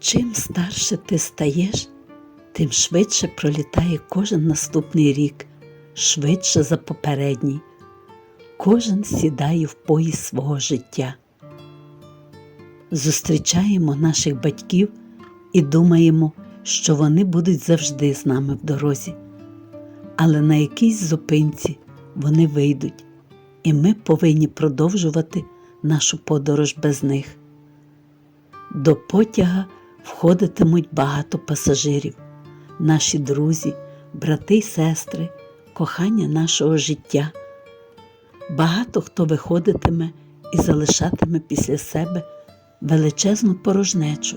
Чим старше ти стаєш, тим швидше пролітає кожен наступний рік, швидше за попередній. Кожен сідає в поїзд свого життя. Зустрічаємо наших батьків і думаємо, що вони будуть завжди з нами в дорозі. Але на якійсь зупинці вони вийдуть, і ми повинні продовжувати нашу подорож без них. До потяга входитимуть багато пасажирів, наші друзі, брати й сестри, кохання нашого життя. Багато хто виходитиме і залишатиме після себе величезну порожнечу.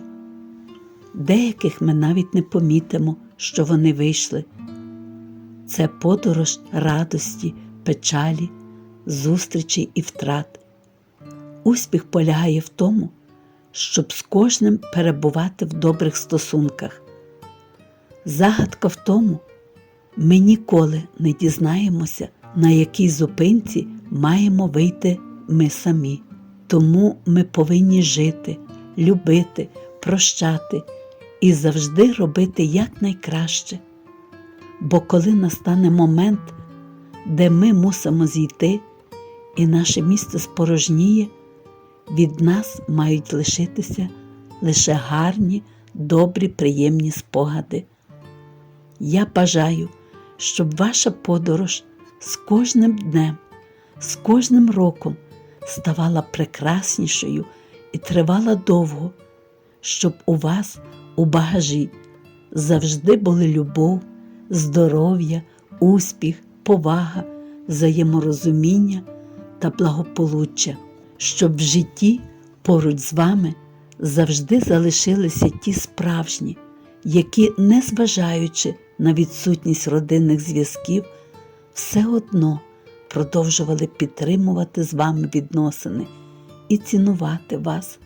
Деяких ми навіть не помітимо, що вони вийшли. Це подорож радості, печалі, зустрічей і втрат. Успіх полягає в тому, щоб з кожним перебувати в добрих стосунках. Загадка в тому, ми ніколи не дізнаємося, на якій зупинці маємо вийти ми самі. Тому ми повинні жити, любити, прощати і завжди робити якнайкраще. Бо коли настане момент, де ми мусимо зійти, і наше місце спорожніє, від нас мають лишитися лише гарні, добрі, приємні спогади. Я бажаю, щоб ваша подорож з кожним днем, з кожним роком ставала прекраснішою і тривала довго, щоб у вас у багажі завжди були любов, здоров'я, успіх, повага, взаєморозуміння та благополуччя, щоб в житті поруч з вами завжди залишилися ті справжні, які, незважаючи на відсутність родинних зв'язків, все одно продовжували підтримувати з вами відносини і цінувати вас.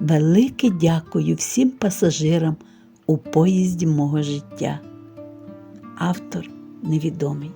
Велике дякую всім пасажирам у поїзді мого життя. Автор невідомий.